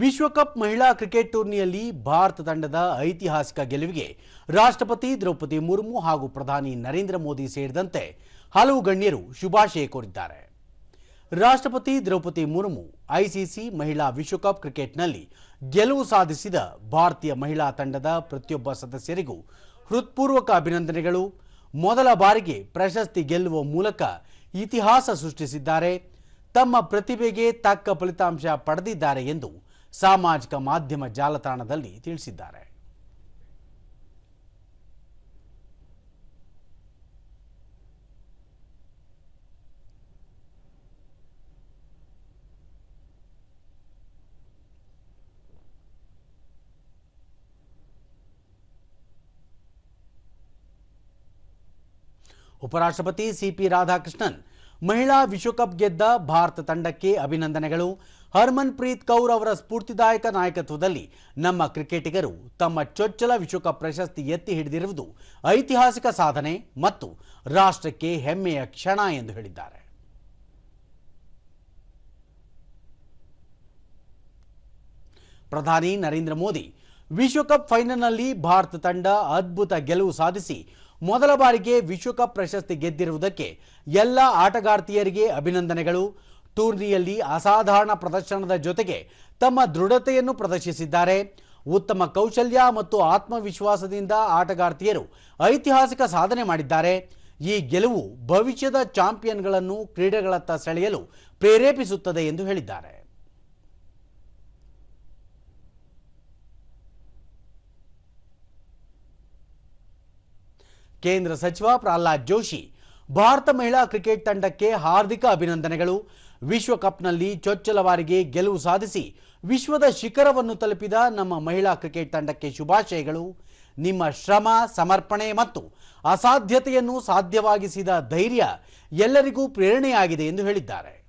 ವಿಶ್ವಕಪ್ ಮಹಿಳಾ ಕ್ರಿಕೆಟ್ ಟೂರ್ನಿಯಲ್ಲಿ ಭಾರತ ತಂಡದ ಐತಿಹಾಸಿಕ ಗೆಲುವಿಗೆ ರಾಷ್ಟ್ರಪತಿ ದ್ರೌಪದಿ ಮುರ್ಮು ಹಾಗೂ ಪ್ರಧಾನಿ ನರೇಂದ್ರ ಮೋದಿ ಸೇರಿದಂತೆ ಹಲವು ಗಣ್ಯರು ಶುಭಾಶಯ ಕೋರಿದ್ದಾರೆ. ರಾಷ್ಟ್ರಪತಿ ದ್ರೌಪದಿ ಮುರ್ಮು ಐಸಿಸಿ ಮಹಿಳಾ ವಿಶ್ವಕಪ್ ಕ್ರಿಕೆಟ್ನಲ್ಲಿ ಗೆಲುವು ಸಾಧಿಸಿದ ಭಾರತೀಯ ಮಹಿಳಾ ತಂಡದ ಪ್ರತಿಯೊಬ್ಬ ಸದಸ್ಯರಿಗೂ ಹೃತ್ಪೂರ್ವಕ ಅಭಿನಂದನೆಗಳು. ಮೊದಲ ಬಾರಿಗೆ ಪ್ರಶಸ್ತಿ ಗೆಲ್ಲುವ ಮೂಲಕ ಇತಿಹಾಸ ಸೃಷ್ಟಿಸಿದ್ದಾರೆ. ತಮ್ಮ ಪ್ರತಿಭೆಗೆ ತಕ್ಕ ಫಲಿತಾಂಶ ಪಡೆದಿದ್ದಾರೆ ಎಂದು ಸಾಮಾಜಿಕ ಮಾಧ್ಯಮ ಜಾಲತಾಣದಲ್ಲಿ ತಿಳಿಸಿದ್ದಾರೆ ಉಪರಾಷ್ಟ್ರಪತಿ ಸಿಪಿ ರಾಧಾಕೃಷ್ಣನ್ ಮಹಿಳಾ ವಿಶ್ವಕಪ್ ಗೆದ್ದ ಭಾರತ ತಂಡಕ್ಕೆ ಅಭಿನಂದನೆಗಳು. ಹರ್ಮನ್ ಪ್ರೀತ್ ಕೌರ್ ಅವರ ಸ್ಫೂರ್ತಿದಾಯಕ ನಾಯಕತ್ವದಲ್ಲಿ ನಮ್ಮ ಕ್ರಿಕೆಟಿಗರು ತಮ್ಮ ಚೊಚ್ಚಲ ವಿಶ್ವಕಪ್ ಪ್ರಶಸ್ತಿ ಎತ್ತಿ ಹಿಡಿದಿರುವುದು ಐತಿಹಾಸಿಕ ಸಾಧನೆ ಮತ್ತು ರಾಷ್ಟ್ರಕ್ಕೆ ಹೆಮ್ಮೆಯ ಕ್ಷಣ ಎಂದು ಹೇಳಿದ್ದಾರೆ. ಪ್ರಧಾನಿ ನರೇಂದ್ರ ಮೋದಿ ವಿಶ್ವಕಪ್ ಫೈನಲ್ನಲ್ಲಿ ಭಾರತ ತಂಡ ಅದ್ಭುತ ಗೆಲುವು ಸಾಧಿಸಿ ಮೊದಲ ಬಾರಿಗೆ ವಿಶ್ವಕಪ್ ಪ್ರಶಸ್ತಿ ಗೆದ್ದಿರುವುದಕ್ಕೆ ಎಲ್ಲ ಆಟಗಾರ್ತಿಯರಿಗೆ ಅಭಿನಂದನೆಗಳು. ಟೂರ್ನಿಯಲ್ಲಿ ಅಸಾಧಾರಣ ಪ್ರದರ್ಶನದ ಜೊತೆಗೆ ತಮ್ಮ ದೃಢತೆಯನ್ನು ಪ್ರದರ್ಶಿಸಿದ್ದಾರೆ. ಉತ್ತಮ ಕೌಶಲ್ಯ ಮತ್ತು ಆತ್ಮವಿಶ್ವಾಸದಿಂದ ಆಟಗಾರ್ತಿಯರು ಐತಿಹಾಸಿಕ ಸಾಧನೆ ಮಾಡಿದ್ದಾರೆ. ಈ ಗೆಲುವು ಭವಿಷ್ಯದ ಚಾಂಪಿಯನ್ಗಳನ್ನು ಕ್ರೀಡೆಗಳತ್ತ ಸೆಳೆಯಲು ಪ್ರೇರೇಪಿಸುತ್ತದೆ ಎಂದು ಹೇಳಿದ್ದಾರೆ. ಕೇಂದ್ರ ಸಚಿವ ಪ್ರಹ್ಲಾದ್ ಜೋಶಿ, ಭಾರತ ಮಹಿಳಾ ಕ್ರಿಕೆಟ್ ತಂಡಕ್ಕೆ ಹಾರ್ದಿಕ ಅಭಿನಂದನೆಗಳು. ವಿಶ್ವಕಪ್ನಲ್ಲಿ ಚೊಚ್ಚಲ ಬಾರಿಗೆ ಗೆಲುವು ಸಾಧಿಸಿ ವಿಶ್ವದ ಶಿಖರವನ್ನು ತಲುಪಿದ ನಮ್ಮ ಮಹಿಳಾ ಕ್ರಿಕೆಟ್ ತಂಡಕ್ಕೆ ಶುಭಾಶಯಗಳು. ನಿಮ್ಮ ಶ್ರಮ, ಸಮರ್ಪಣೆ ಮತ್ತು ಅಸಾಧ್ಯತೆಯನ್ನು ಸಾಧ್ಯವಾಗಿಸಿದ ಧೈರ್ಯ ಎಲ್ಲರಿಗೂ ಪ್ರೇರಣೆಯಾಗಿದೆ ಎಂದು ಹೇಳಿದ್ದಾರೆ.